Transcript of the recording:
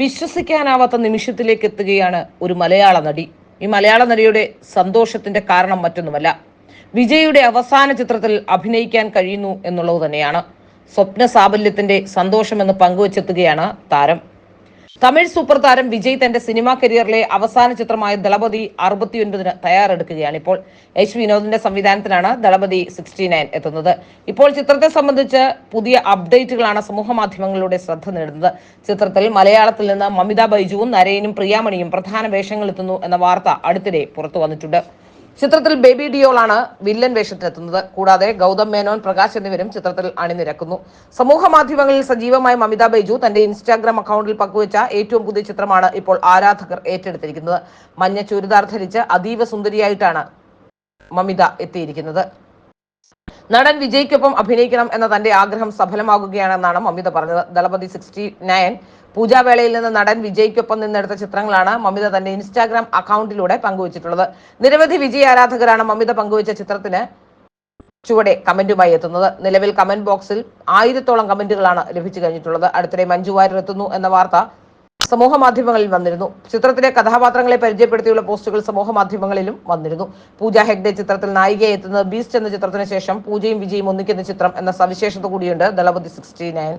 വിശ്വസിക്കാനാവാത്ത നിമിഷത്തിലേക്ക് എത്തുകയാണ് ഒരു മലയാള നടി. ഈ മലയാള നടിയുടെ സന്തോഷത്തിന്റെ കാരണം മറ്റൊന്നുമല്ല. വിജയുടെ അവസാന ചിത്രത്തിൽ അഭിനയിക്കാൻ കഴിയുന്നു എന്നുള്ളത് തന്നെയാണ്. സ്വപ്ന സാഫല്യത്തിന്റെ സന്തോഷമെന്ന് പങ്കുവച്ചെത്തുകയാണ് താരം. തമിഴ് സൂപ്പർ താരം വിജയ് തന്റെ സിനിമാ കരിയറിലെ അവസാന ചിത്രമായ ദളപതി അറുപത്തിയൊൻപതിന് തയ്യാറെടുക്കുകയാണ്. ഇപ്പോൾ എച്ച് വിനോദിന്റെ സംവിധാനത്തിലാണ് ദളപതി സിക്സ്റ്റി നയൻ എത്തുന്നത്. ഇപ്പോൾ ചിത്രത്തെ സംബന്ധിച്ച് പുതിയ അപ്ഡേറ്റുകളാണ് സമൂഹ മാധ്യമങ്ങളിലൂടെ ശ്രദ്ധ നേടുന്നത്. ചിത്രത്തിൽ മലയാളത്തിൽ നിന്ന് മമിത ബൈജുവും നരയനും പ്രിയാമണിയും പ്രധാന വേഷങ്ങളെത്തുന്നു എന്ന വാർത്ത അടുത്തിടെ പുറത്തു വന്നിട്ടുണ്ട്. ചിത്രത്തിൽ ബേബി ഡിയോളാണ് വില്ലൻ വേഷത്തിലെത്തുന്നത്. കൂടാതെ ഗൗതം മേനോൻ പ്രകാശ് എന്നിവരും ചിത്രത്തിൽ അണിനിരക്കുന്നു. സമൂഹ മാധ്യമങ്ങളിൽ സജീവമായ മമിത ബൈജു തന്റെ ഇൻസ്റ്റാഗ്രാം അക്കൗണ്ടിൽ പങ്കുവച്ച ഏറ്റവും പുതിയ ചിത്രമാണ് ഇപ്പോൾ ആരാധകർ ഏറ്റെടുത്തിരിക്കുന്നത്. മഞ്ഞ ചുരിദാർ ധരിച്ച് അതീവ സുന്ദരിയായിട്ടാണ് മമിത എത്തിയിരിക്കുന്നത്. നടൻ വിജയ്ക്കൊപ്പം അഭിനയിക്കണം എന്ന തന്റെ ആഗ്രഹം സഫലമാകുകയാണെന്നാണ് മമിത പറഞ്ഞത്. ദളപതി സിക്സ്റ്റി നയൻ പൂജാവേളയിൽ നിന്ന് നടൻ വിജയ്ക്കൊപ്പം നിന്നെടുത്ത ചിത്രങ്ങളാണ് മമിത തന്റെ ഇൻസ്റ്റാഗ്രാം അക്കൗണ്ടിലൂടെ പങ്കുവച്ചിട്ടുള്ളത്. നിരവധി വിജയ് ആരാധകരാണ് മമിത പങ്കുവച്ച ചിത്രത്തിന് ചുവടെ കമന്റുമായി എത്തുന്നത്. നിലവിൽ കമന്റ് ബോക്സിൽ ആയിരത്തോളം കമന്റുകളാണ് ലഭിച്ചു കഴിഞ്ഞിട്ടുള്ളത്. അടുത്തിടെ മഞ്ജു വാര്യർ എത്തുന്നു എന്ന വാർത്ത സമൂഹ മാധ്യമങ്ങളിൽ വന്നിരുന്നു. ചിത്രത്തിലെ കഥാപാത്രങ്ങളെ പരിചയപ്പെടുത്തിയുള്ള പോസ്റ്റുകൾ സമൂഹ മാധ്യമങ്ങളിലും വന്നിരുന്നു. പൂജ ഹെഗ്ഡെ ചിത്രത്തിൽ നായികയെ എത്തുന്നത് ബീസ്റ്റ് എന്ന ചിത്രത്തിന് ശേഷം പൂജയും വിജയും ഒന്നിക്കുന്ന ചിത്രം എന്ന സവിശേഷത കൂടിയുണ്ട് ദളപതി സിക്സ്റ്റി നയൻ